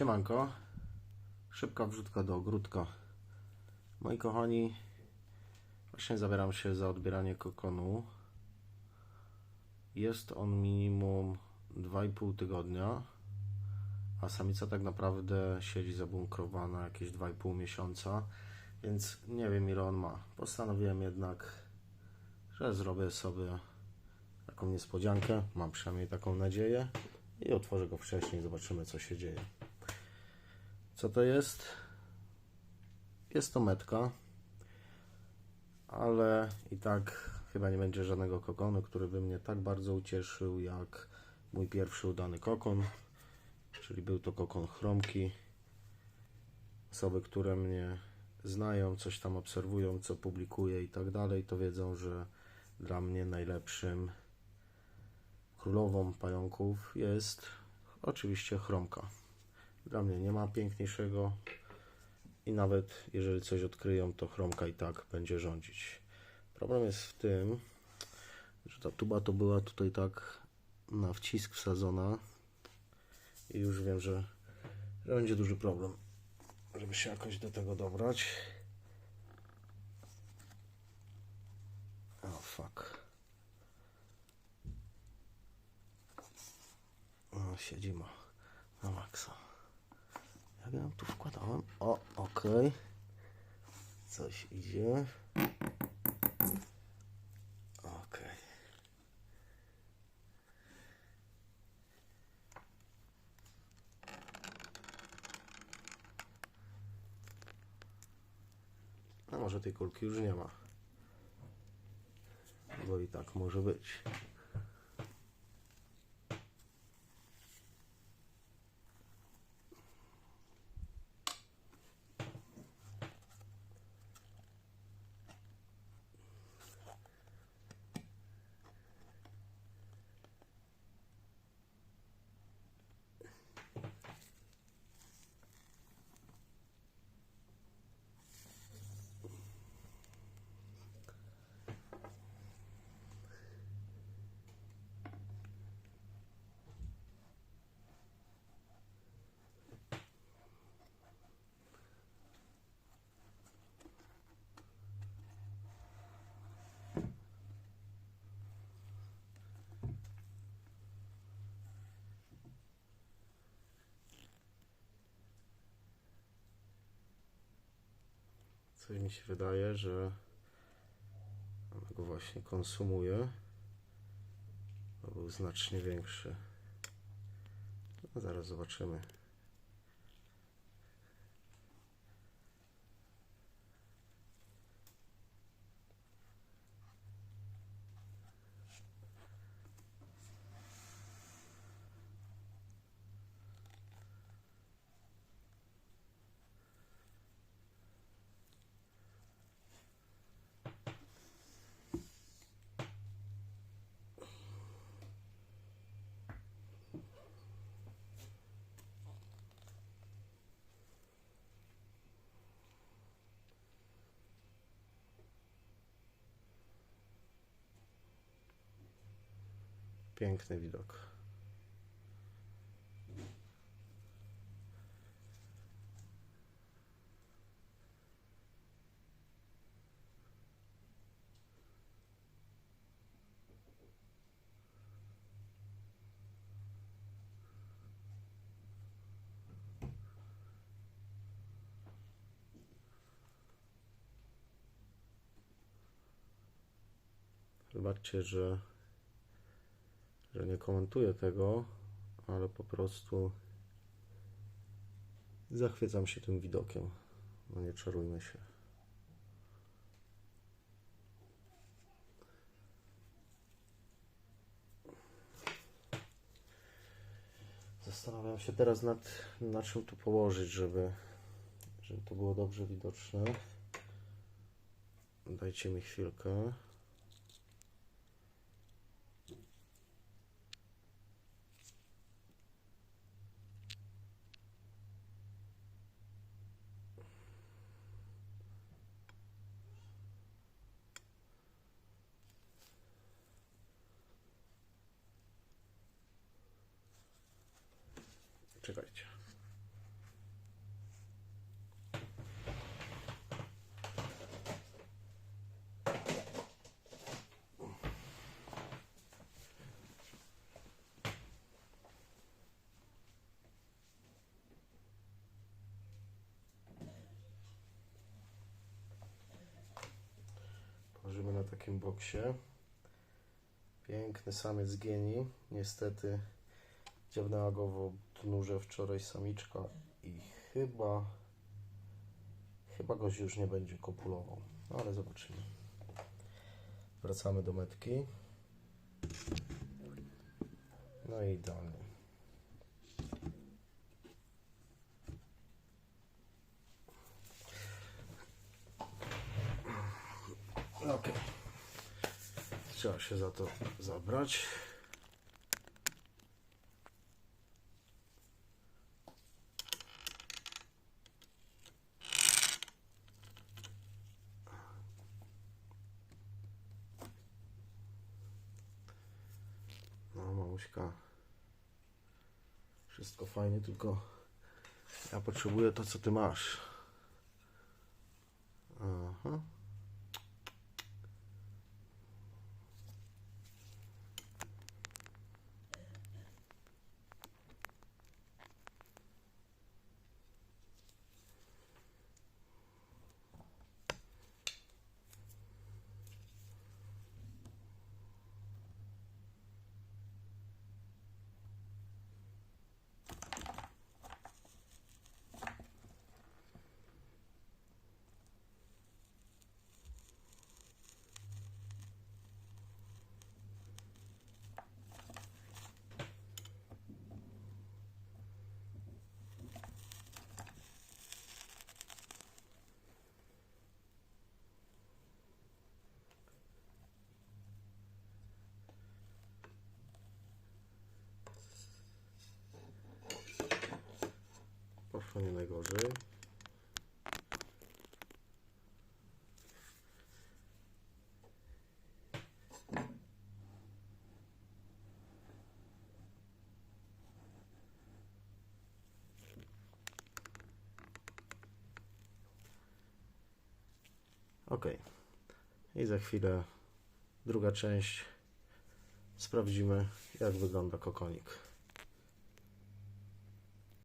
Siemanko. Szybka wrzutka do ogródka. Moi kochani, właśnie zabieram się za odbieranie kokonu. Jest on minimum 2,5 tygodnia, a samica tak naprawdę siedzi zabunkrowana jakieś 2,5 miesiąca, więc nie wiem ile on ma. Postanowiłem jednak, że zrobię sobie taką niespodziankę, mam przynajmniej taką nadzieję i otworzę go wcześniej, zobaczymy co się dzieje. Co to jest? Jest to metka, ale i tak chyba nie będzie żadnego kokonu, który by mnie tak bardzo ucieszył jak mój pierwszy udany kokon, czyli był to kokon chromki. Osoby, które mnie znają, coś tam obserwują, co publikuję i tak dalej, to wiedzą, że dla mnie najlepszym królową pająków jest oczywiście chromka. Dla mnie nie ma piękniejszego i nawet jeżeli coś odkryją, to chromka i tak będzie rządzić. Problem jest w tym, że ta tuba to była tutaj tak na wcisk wsadzona i już wiem, że, że będzie duży problem, żeby się jakoś do tego dobrać. Oh, fuck. O, siedzi ma na maksa. Jak ja tu wkładałem? O, okej. Coś idzie. Okej. A może tej kulki już nie ma. Bo i tak może być. Coś mi się wydaje, że go właśnie konsumuje. Bo był znacznie większy. No, zaraz zobaczymy. Piękny widok. Zobaczcie, że że nie komentuję tego, ale po prostu zachwycam się tym widokiem. No nie czarujmy się. Zastanawiam się teraz nad, nad czym tu położyć, żeby, żeby to było dobrze widoczne. Dajcie mi chwilkę. Czekajcie. Położymy na takim boksie. Piękny samiec geni. Niestety dziabnęła go w odnurze wczoraj samiczka i chyba chyba goś już nie będzie kopulował. No, ale zobaczymy. Wracamy do metki. No i idealnie. Ok. Trzeba się za to zabrać. Wszystko fajnie, tylko ja potrzebuję to, co ty masz. Aha. Poszło nie najgorzej. Ok. I za chwilę druga część. Sprawdzimy, jak wygląda kokonik.